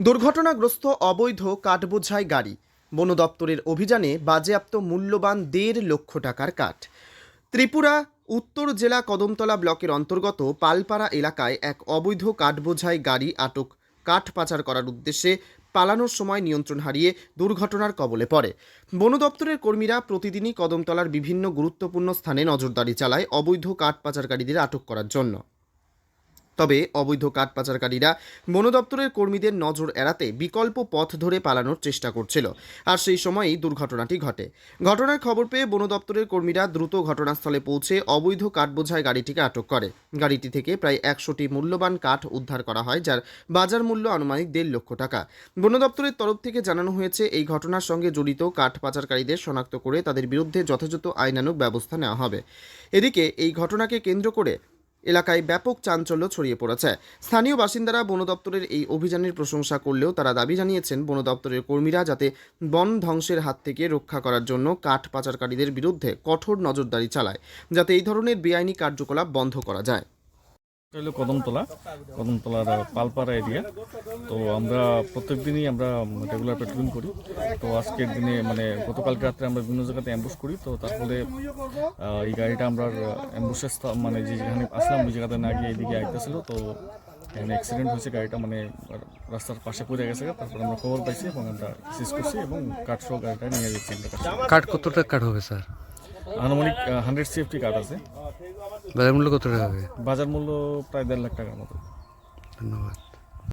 দুর্ঘটনাগ্রস্ত অবৈধ কাঠবোঝাই গাড়ি বন দপ্তরের অভিযানে বাজেয়াপ্ত মূল্যবান দেড় লক্ষ টাকার কাঠ। ত্রিপুরা, উত্তর জেলা কদমতলা ব্লকের অন্তর্গত পালপাড়া এলাকায় এক অবৈধ কাঠবোঝাই গাড়ি আটক। কাঠ পাচার করার উদ্দেশ্যে পালানোর সময় নিয়ন্ত্রণ হারিয়ে দুর্ঘটনার কবলে পড়ে। বন দপ্তরের কর্মীরা প্রতিদিনই কদমতলার বিভিন্ন গুরুত্বপূর্ণ স্থানে নজরদারি চালায় অবৈধ কাঠ পাচারকারীদের আটক করার জন্য। তবে অবৈধ কাঠ পাচারকারীরা বন দপ্তরের কর্মীদের নজর এড়াতে বিকল্প পথ ধরে পালানোর চেষ্টা করছিল। আর সেই সময়ই দুর্ঘটনাটি ঘটে। ঘটনার খবর পেয়ে বন দপ্তরের কর্মীরা দ্রুত ঘটনাস্থলে পৌঁছে অবৈধ কাঠ বোঝাই গাড়িটিকে আটক করে। গাড়িটি থেকে প্রায় একশোটি মূল্যবান কাঠ উদ্ধার করা হয়, যার বাজার মূল্য আনুমানিক দেড় লক্ষ টাকা। বন দপ্তরের তরফ থেকে জানানো হয়েছে, এই ঘটনার সঙ্গে জড়িত কাঠ পাচারকারীদের শনাক্ত করে তাদের বিরুদ্ধে যথাযথ আইনানুক ব্যবস্থা নেওয়া হবে। এদিকে এই ঘটনাকে কেন্দ্র করে এলাকায় ব্যাপক চাঞ্চল্য ছড়িয়ে পড়েছে। স্থানীয় বাসিন্দারা বন দপ্তরের এই অভিযানের প্রশংসা করলেও তারা দাবি জানিয়েছেন, বন দপ্তরের কর্মীরা যাতে বন ধ্বংসের হাত থেকে রক্ষা করার জন্য কাঠ পাচারকারীদের বিরুদ্ধে কঠোর নজরদারি চালায়, যাতে এই ধরনের বেআইনি কার্যকলাপ বন্ধ করা যায়। হলো কদমতলা কদমতলার পালপাড়া এরিয়া তো আমরা প্রত্যেক দিনই আমরা রেগুলার পেট্রোলিং করি। তো আজকের দিনে মানে গতকালকে রাত্রে আমরা বিভিন্ন জায়গাতে অ্যাম্বুস করি। তো তার ফলে এই গাড়িটা আমরা অ্যাম্বুশের মানে যে যেখানে আসলাম ওই জায়গাতে না গিয়ে এদিকে আইতেছিল। তো এখানে অ্যাক্সিডেন্ট হয়েছে গাড়িটা মানে রাস্তার পাশে পড়ে গেছে। তারপর আমরা খবর পাইছি এবং আমরা সিজ করছি এবং কাঠসহ গাড়িটা নিয়ে যাচ্ছি আমরা। কাঠ কতটা কাঠ হবে স্যার? আনুমানিক হান্ড্রেড সিএফটি কার্ড আছে। বাজার মূল্য কত টাকা হবে? বাজার মূল্য প্রায় দেড় লাখ টাকার মতো। ধন্যবাদ।